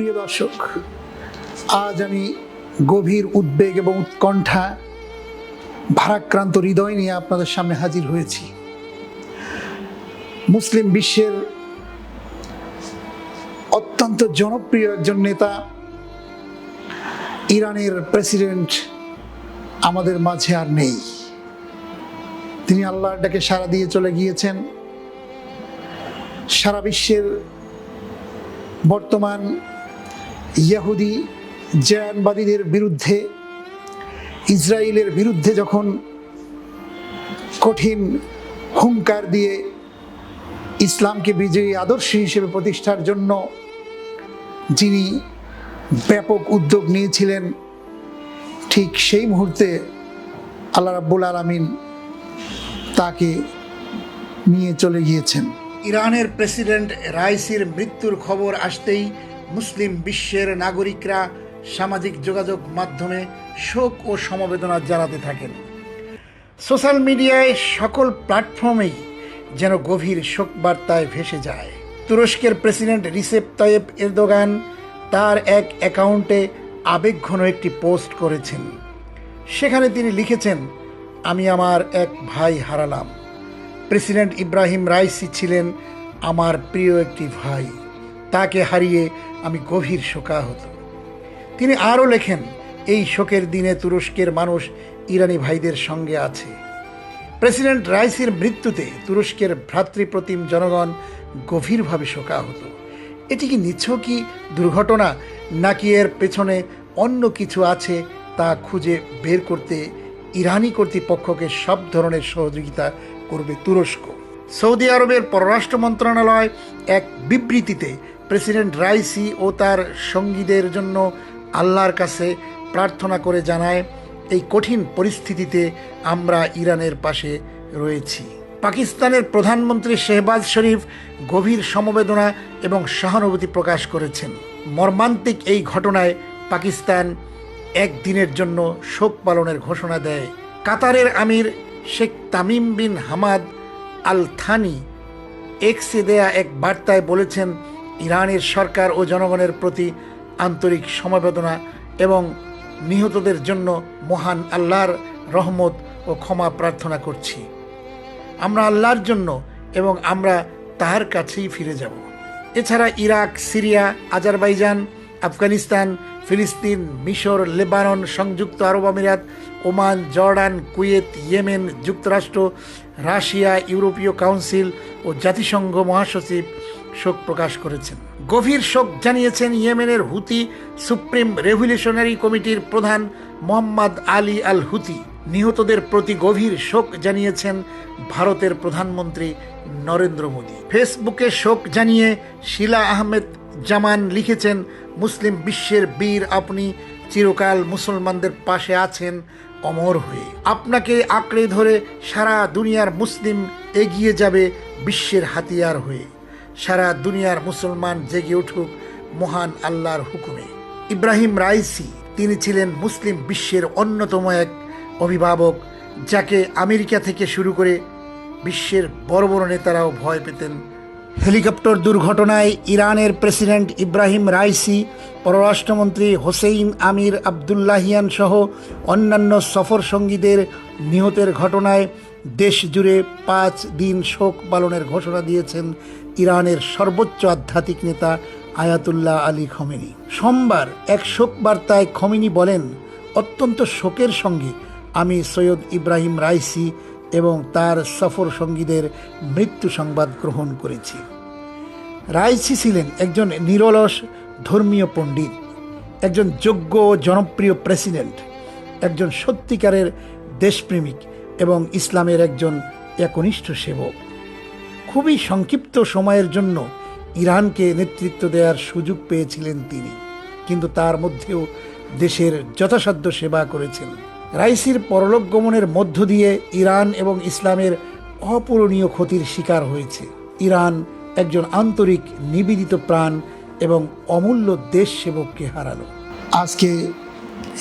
প্রিয় দর্শক, আজ আমি গভীর উদ্বেগ এবং উৎকণ্ঠা, ভারাক্রান্ত হৃদয় নিয়ে আপনাদের সামনে হাজির হয়েছি। মুসলিম বিশ্বের অত্যন্ত জনপ্রিয় একজন নেতা, ইরানের প্রেসিডেন্ট আমাদের মাঝে আর নেই। তিনি আল্লাহর ডাকে সাড়া দিয়ে চলে গিয়েছেন। সারা বিশ্বের বর্তমান ইয়াহুদি জয়ানবাদীদের বিরুদ্ধে, ইসরায়েলের বিরুদ্ধে যখন কঠিন হুঙ্কার দিয়ে ইসলামকে বিজয়ী আদর্শ হিসেবে প্রতিষ্ঠার জন্য যিনি ব্যাপক উদ্যোগ নিয়েছিলেন, ঠিক সেই মুহূর্তে আল্লাহ রাব্বুল আলমিন তাকে নিয়ে চলে গিয়েছেন। ইরানের প্রেসিডেন্ট রাইসির মৃত্যুর খবর আসতেই মুসলিম বিশ্বের নাগরিকরা সামাজিক যোগাযোগ মাধ্যমে শোক ও সমবেদনা জানাতে থাকেন। সোশ্যাল মিডিয়ায় সকল প্ল্যাটফর্মেই যেন গভীর শোক বার্তায় ভেসে যায়। তুরস্কের প্রেসিডেন্ট রিসেপ তাইয়েব এরদোগান তার এক অ্যাকাউন্টে আবেগঘন একটি পোস্ট করেছেন। সেখানে তিনি লিখেছেন, আমি আমার এক ভাই হারালাম। প্রেসিডেন্ট ইব্রাহিম রাইসি ছিলেন আমার প্রিয় একটি ভাই। তাকে হারিয়ে আমি গভীর শোকাহত। তিনি আরও লেখেন, এই শোকের দিনে তুরস্কের মানুষ ইরানি ভাইদের সঙ্গে আছে। প্রেসিডেন্ট রাইসির মৃত্যুতে তুরস্কের ভ্রাতৃপ্রতিম জনগণ গভীরভাবে শোকাহত। এটি কি নিছকই দুর্ঘটনা, নাকি এর পেছনে অন্য কিছু আছে তা খুঁজে বের করতে ইরানি কর্তৃপক্ষকে সব ধরনের সহযোগিতা করবে তুরস্ক? সৌদি আরবের পররাষ্ট্র মন্ত্রণালয় এক বিবৃতিতে প্রেসিডেন্ট রাইসি ও তার সঙ্গীদের জন্য আল্লাহর কাছে প্রার্থনা করে জানায়, এই কঠিন পরিস্থিতিতে আমরা ইরানের পাশে রয়েছি। পাকিস্তানের প্রধানমন্ত্রী শেহবাজ শরীফ গভীর সমবেদনা এবং সহানুভূতি প্রকাশ করেছেন। মর্মান্তিক এই ঘটনায় পাকিস্তান একদিনের জন্য শোক পালনের ঘোষণা দেয়। কাতারের আমির Sheikh Tamim bin Hamad Al Thani এক্সে দেয়া এক বার্তায় বলেছেন ইরানের সরকার ও জনগণের প্রতি আন্তরিক সমবেদনা এবং নিহতদের জন্য মহান আল্লাহর রহমত ও ক্ষমা প্রার্থনা করছি। আমরা আল্লাহর জন্য এবং আমরা তাহার কাছেই ফিরে যাব। এছাড়া ইরাক, সিরিয়া, আজারবাইজান, আফগানিস্তান, ফিলিস্তিন, মিশর, লেবানন, সংযুক্ত আরব আমিরাত, ওমান, জর্ডান, কুয়েত, ইয়েমেন, যুক্তরাষ্ট্র, রাশিয়া, ইউরোপীয় কাউন্সিল ও জাতিসংঘ মহাসচিব শোক প্রকাশ করেছেন। গভীর শোক জানিয়েছেন ইয়েমেনের হুতি সুপ্রিম রেভলিউশনারি কমিটির প্রধান মোহাম্মদ আলী আল হুতি নিহতদের প্রতি গভীর শোক জানিয়েছেন ভারতের প্রধানমন্ত্রী নরেন্দ্র মোদী। ফেসবুকে শোক জানিয়ে শিলা আহমেদ জামান লিখেছেন, মুসলিম বিশ্বের বীর আপনি চিরকাল মুসলমানদের পাশে আছেন অমর হয়ে। আপনাকে আঁকড়ে ধরে সারা দুনিয়ার মুসলিম এগিয়ে যাবে বিশ্বের হাতিয়ার হয়ে। সারা দুনিয়ার মুসলমান জেগে উঠুক মহান আল্লাহর হুকুমে। ইব্রাহিম রাইসি, তিনি ছিলেন মুসলিম বিশ্বের অন্যতম এক অভিভাবক, যাকে আমেরিকা থেকে শুরু করে বিশ্বের বড় বড় নেতারাও ভয় পেতেন। হেলিকপ্টার দুর্ঘটনায় ইরানের প্রেসিডেন্ট ইব্রাহিম রাইসি, পররাষ্ট্রমন্ত্রী হোসেইন আমির আবদুল্লাহিয়ান সহ অন্যান্য সফর সঙ্গীদের নিহতের ঘটনায় দেশ জুড়ে পাঁচ দিন শোক পালনের ঘোষণা দিয়েছেন ইরানের সর্বোচ্চ আধ্যাত্মিক নেতা আয়াতুল্লাহ আলী খমেনি। সোমবার এক শোক বার্তায় খমেনি বলেন, অত্যন্ত শোকের সঙ্গে আমি সৈয়দ ইব্রাহিম রাইসি এবং তার সফর সঙ্গীদের মৃত্যু সংবাদ গ্রহণ করেছি। রাইসি ছিলেন একজন নিরলস ধর্মীয় পণ্ডিত, একজন যোগ্য ও জনপ্রিয় প্রেসিডেন্ট, একজন সত্যিকারের দেশপ্রেমিক এবং ইসলামের একজন একনিষ্ঠ সেবক। খুবই সংক্ষিপ্ত সময়ের জন্য ইরানকে নেতৃত্ব দেওয়ার সুযোগ পেয়েছিলেন তিনি। কিন্তু তার মধ্যেও দেশের যথাসাধ্য সেবা করেছেন। রাইসির পরলোক গমনের মধ্য দিয়ে ইরান এবং ইসলামের অপূরণীয় ক্ষতির শিকার হয়েছে। ইরান একজন আন্তরিক নিবেদিত প্রাণ এবং অমূল্য দেশ সেবককে হারালো। আজকে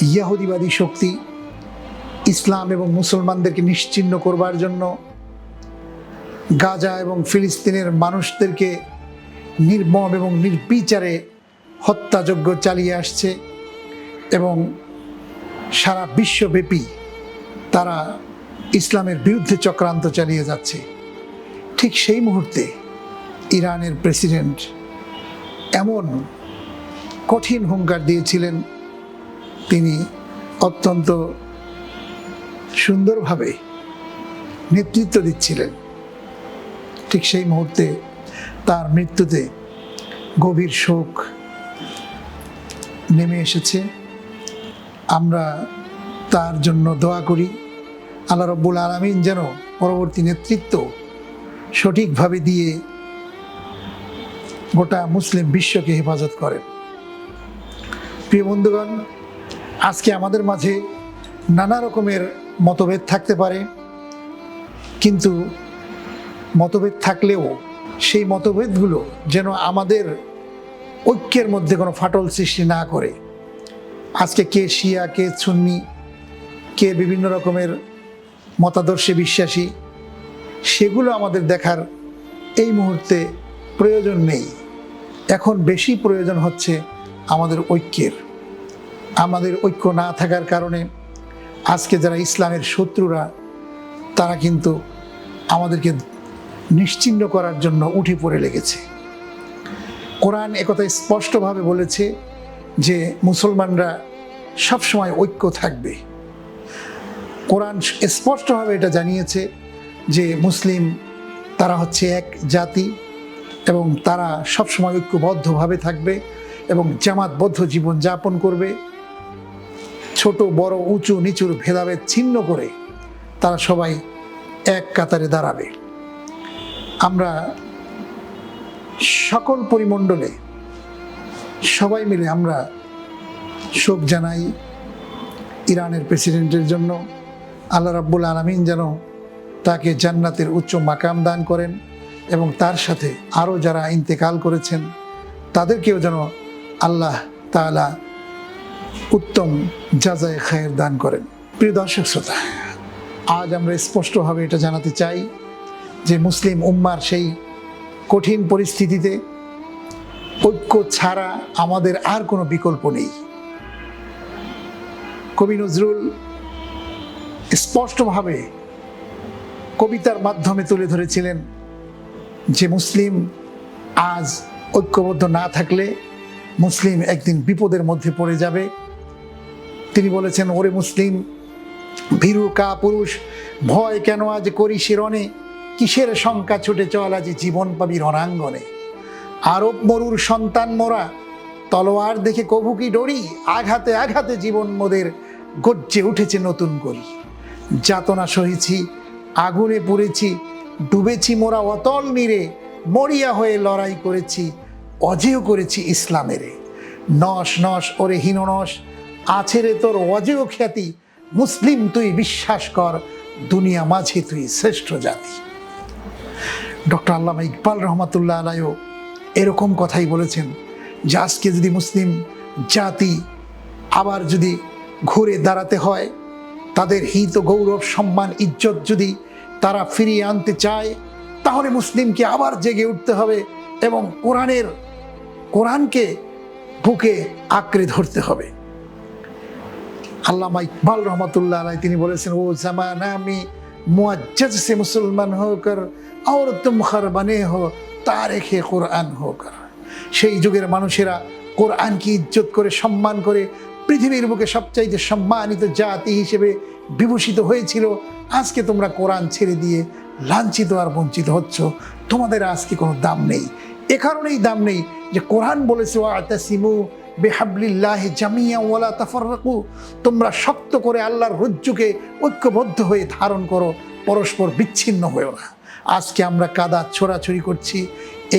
ইয়াহুদিবাদী শক্তি ইসলাম এবং মুসলমানদেরকে নিশ্চিহ্ন করবার জন্য গাজা এবং ফিলিস্তিনের মানুষদেরকে নির্মম এবং নির্বিচারে হত্যাযজ্ঞ চালিয়ে আসছে এবং সারা বিশ্বব্যাপী তারা ইসলামের বিরুদ্ধে চক্রান্ত চালিয়ে যাচ্ছে। ঠিক সেই মুহূর্তে ইরানের প্রেসিডেন্ট এমন কঠিন হুঙ্কার দিয়েছিলেন, তিনি অত্যন্ত সুন্দরভাবে নেতৃত্ব দিচ্ছিলেন। ঠিক সেই মুহূর্তে তার মৃত্যুতে গভীর শোক নেমে এসেছে। আমরা তার জন্য দোয়া করি, আল্লাহ রব্বুল আলমিন যেন পরবর্তী নেতৃত্ব সঠিকভাবে দিয়ে গোটা মুসলিম বিশ্বকে হেফাজত করেন। প্রিয় বন্ধুগণ, আজকে আমাদের মাঝে নানা রকমের মতভেদ থাকতে পারে, কিন্তু মতভেদ থাকলেও সেই মতভেদগুলো যেন আমাদের ঐক্যের মধ্যে কোনো ফাটল সৃষ্টি না করে। আজকে কে শিয়া, কে সুন্নি, কে বিভিন্ন রকমের মতাদর্শে বিশ্বাসী, সেগুলো আমাদের দেখার এই মুহূর্তে প্রয়োজন নেই। এখন বেশি প্রয়োজন হচ্ছে আমাদের ঐক্যের। আমাদের ঐক্য না থাকার কারণে আজকে যারা ইসলামের শত্রুরা, তারা কিন্তু আমাদেরকে নিশ্চিন্ন করার জন্য উঠে পড়ে লেগেছে। কোরআন একথা স্পষ্টভাবে বলেছে যে মুসলমানরা সবসময় ঐক্য থাকবে। কোরআন স্পষ্টভাবে এটা জানিয়েছে যে মুসলিম তারা হচ্ছে এক জাতি এবং তারা সবসময় ঐক্যবদ্ধভাবে থাকবে এবং জামাতবদ্ধ জীবন যাপন করবে। ছোট, বড়, উঁচু, নিচুর ভেদাভেদ ছিন্ন করে তারা সবাই এক কাতারে দাঁড়াবে। আমরা সকল পরিমণ্ডলে সবাই মিলে আমরা শোক জানাই ইরানের প্রেসিডেন্টের জন্য। আল্লাহ রাব্বুল আলমিন যেন তাকে জান্নাতের উচ্চ মাকাম দান করেন এবং তার সাথে আরও যারা ইন্তেকাল করেছেন, তাদেরকেও যেন আল্লাহ তাআলা উত্তম যাজায় খায়ের দান করেন। প্রিয় দর্শক শ্রোতা, আজ আমরা স্পষ্টভাবে এটা জানাতে চাই যে মুসলিম উম্মার সেই কঠিন পরিস্থিতিতে ঐক্য ছাড়া আমাদের আর কোনো বিকল্প নেই। কবি নজরুল স্পষ্টভাবে কবিতার মাধ্যমে তুলে ধরেছিলেন যে মুসলিম আজ ঐক্যবদ্ধ না থাকলে মুসলিম একদিন বিপদের মধ্যে পড়ে যাবে। তিনি বলেছেন, ওরে মুসলিম, ভীরু কা পুরুষ, ভয় কেন আজ করি শিরণে কিসের শঙ্কা ছুটে চল আজ জীবন পাবি রণাঙ্গনে? আরব মরুর সন্তান মোরা, তলোয়ার দেখে কভু কি ডরি? আঘাতে আঘাতে জীবন মোদের গজ্জে উঠেছে নতুন করি। যাতনা সহেছি, আগুনে পুড়েছি, ডুবেছি মোরা অতল নীরে, মরিয়া হয়ে লড়াই করেছি, অজেয় করেছি ইসলামেরে। নস নস, ওরে হীননস, আছে রে তোর অজেয় খ্যাতি। মুসলিম তুই বিশ্বাস কর, দুনিয়া মাঝে তুই শ্রেষ্ঠ জাতি। ডক্টর আল্লামা ইকবাল রহমতুল্লাহ আলাইও এরকম কথাই বলেছেন যে আজকে যদি মুসলিম জাতি আবার যদি ঘুরে দাঁড়াতে হয়, তাদের হিত, গৌরব, সম্মান, ইজ্জত যদি তারা ফিরিয়ে আনতে চায়, তাহলে মুসলিমকে আবার জেগে উঠতে হবে এবং কোরআনের, কোরআনকে বুকে আঁকড়ে ধরতে হবে। আল্লামা ইকবাল রহমতুল্লাহ আলাই তিনি বলেছেন, ও জামানা আমি মুআজ্জাজ সে মুসলমান হোকর और तुम खर बने हो তারেখে কোরআন হোকর সেই যুগের মানুষেরা কোরআনকে ইজ্জত করে সম্মান করে পৃথিবীর বুকে সবচাইতে সম্মানিত জাতি হিসেবে বিভূষিত হয়েছিল আজকে তোমরা কোরআন ছেড়ে দিয়ে লাঞ্ছিত আর বঞ্চিত হচ্ছ তোমাদের আজকে কোনো দাম নেই এ কারণেই দাম নেই যে কোরআন বলেছে আতাসিমু বেহাবলিল্লাহ জামিয়া ওয়ালা তাফাররাকু। তোমরা শক্ত করে আল্লাহর রজ্জুকে ঐক্যবদ্ধ হয়ে ধারণ করো, পরস্পর বিচ্ছিন্ন হয়েও না। আজকে আমরা কাদা ছোড়াছড়ি করছি,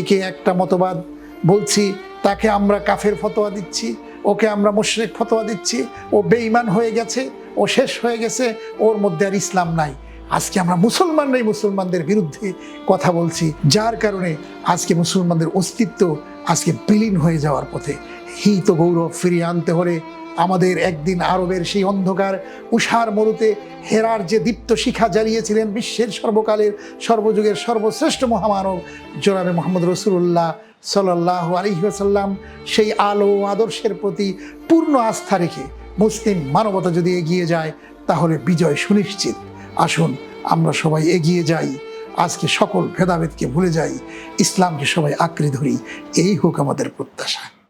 একে একটা মতবাদ বলছি, তাকে আমরা কাফের ফতোয়া দিচ্ছি, ওকে আমরা মুশরিক ফতোয়া দিচ্ছি, ও বেঈমান হয়ে গেছে, ও শেষ হয়ে গেছে, ওর মধ্যে আর ইসলাম নাই। আজকে আমরা মুসলমানরাই মুসলমানদের বিরুদ্ধে কথা বলছি, যার কারণে আজকে মুসলমানদের অস্তিত্ব আজকে বিলীন হয়ে যাওয়ার পথে। হিত গৌরব ফিরিয়ে আনতে হলে আমাদের একদিন আরবের সেই অন্ধকার উষার মরুতে হেরার যে দীপ্ত শিখা জ্বালিয়েছিলেন বিশ্বের সর্বকালের, সর্বযুগের সর্বশ্রেষ্ঠ মহামানব জনাবে মোহাম্মদ রসুল্লাহ সাল্লাহ আলহিহাসাল্লাম সেই আলো আদর্শের প্রতি পূর্ণ আস্থা রেখে মুসলিম মানবতা যদি এগিয়ে যায়, তাহলে বিজয় সুনিশ্চিত। আসুন, আমরা সবাই এগিয়ে যাই। আজকে সকল ভেদাভেদকে ভুলে যাই। ইসলামকে সবাই আঁকড়ে ধরি। এই হোক আমাদের প্রত্যাশা।